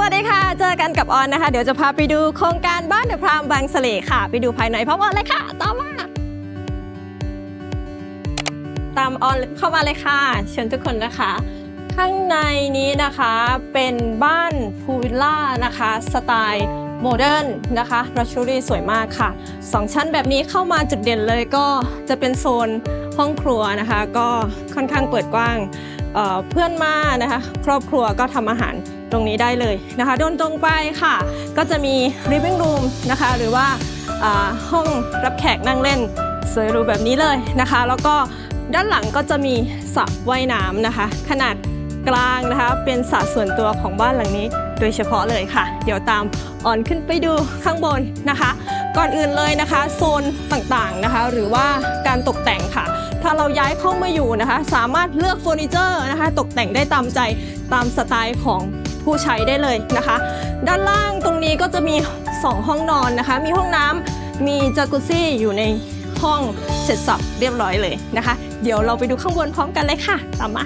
วัสดีค่ะ เจอกันกับออนนะคะ เดี๋ยวจะพาไปดูโครงการบ้านเดอะพรามบางเสล่ค่ะ ไปดูภายในพร้อมออนเลยค่ะ ตามมาตามออนเข้ามาเลยค่ะ เชิญทุกคนนะคะ ข้างในนี้นะคะเป็นบ้านพูลวิลล่านะคะ สไตล์โมเดิร์นนะคะรัชชูรี่สวยมากค่ะสองชั้นแบบนี้เข้ามาจุดเด่นเลยก็จะเป็นโซนห้องครัวนะคะ ก็ค่อนข้างเปิดกว้าง เเพื่อนมานะคะครอบครัวก็ทำอาหารตรงนี้ได้เลยนะคะเดินตรงไปค่ะ ก็จะมี living room นะคะหรือว่าาห้องรับแขกนั่งเล่นสวยหรูแบบนี้เลยนะคะ แล้วก็ด้านหลังก็จะมีสระว่ายน้ำนะคะ ขนาดกลางนะคะเป็นสระส่วนตัวของบ้านหลังนี้ โดยเฉพาะเลยค่ะ เดี๋ยวตามอ่อนขึ้นไปดูข้างบนนะคะ ก่อนอื่นเลยนะคะ โซนต่างๆนะคะ หรือว่าการตกแต่งค่ะ ถ้าเราย้ายเข้ามาอยู่นะคะ สามารถเลือกเฟอร์นิเจอร์นะคะ ตกแต่งได้ตามใจตามสไตล์ของผู้ใช้ได้เลยนะคะ ด้านล่างตรงนี้ก็จะมี 2 ห้องนอนนะคะ มีห้องน้ำมีจากุซี่อยู่ในห้องเสร็จสับเรียบร้อยเลยนะคะ เดี๋ยวเราไปดูข้างบนพร้อมกันเลยค่ะ ตามมา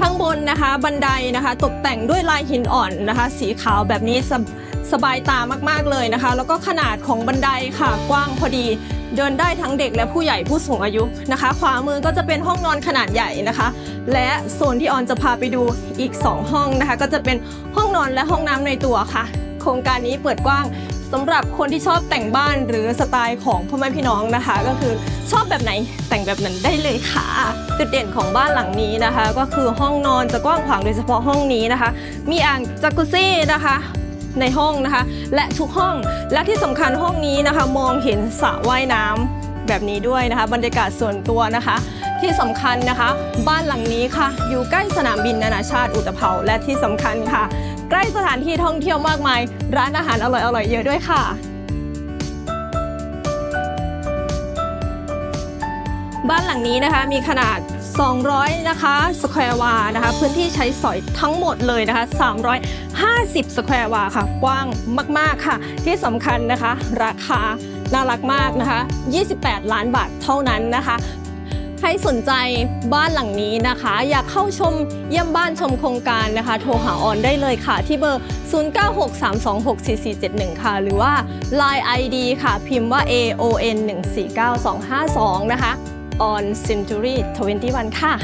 ข้างบนนะคะบันไดนะคะ ตกแต่งด้วยลายหินอ่อนนะคะ สีขาวแบบนี้สบสบายตามากๆเลยนะคะ แล้วก็ขนาดของบันไดค่ะ กว้างพอดีเดินได้ทั้งเด็กและผู้ใหญ่ผู้สูงอายุนะคะ ขวามือก็จะเป็นห้องนอนขนาดใหญ่นะคะ และโซนที่ออนจะพาไปดูอีก 2 ห้องนะคะ ก็จะเป็นห้องนอนและห้องน้ำในตัวค่ะ โครงการนี้เปิดกว้าง สำหรับคนที่ชอบแต่งบ้านหรือสไตล์ของพ่อแม่พี่น้องนะคะ ก็คือชอบแบบไหนแต่งแบบนั้นได้เลยค่ะจุดเด่นของบ้านหลังนี้นะคะ ก็คือห้องนอนจะกว้างขวางโดยเฉพาะห้องนี้นะคะ มีอ่างจักรุซี่นะคะในห้องนะคะ และทุกห้องและที่สำคัญห้องนี้นะคะ มองเห็นสระว่ายน้ำ แบบนี้ด้วยนะคะ บรรยากาศส่วนตัวนะคะ ที่สำคัญนะคะ บ้านหลังนี้ค่ะ อยู่ใกล้สนามบินนานาชาติอุตภเปาและที่สำคัญค่ะ ใกล้สถานที่ท่องเที่ยวมากมาย ร้านอาหารอร่อยๆเยอะด้วยค่ะบ้านหลังนี้นะคะมีขนาด 200 นะคะสแควร์วานะคะ พื้นที่ใช้สอยทั้งหมดเลยนะคะ 350 สแควร์วาค่ะ กว้างมาก ๆ ค่ะ ที่สำคัญนะคะ ราคา น่ารักมากนะคะ 28 ล้านบาทเท่านั้นนะคะ ใครสนใจบ้านหลังนี้นะคะ อยากเข้าชมเยี่ยมบ้านชมโครงการนะคะ โทรหาออนได้เลยค่ะ ที่เบอร์ 0963264471 ค่ะ หรือว่า Line ID ค่ะ พิมพ์ว่า AON 149252 นะคะ on Century 21 ค่ะ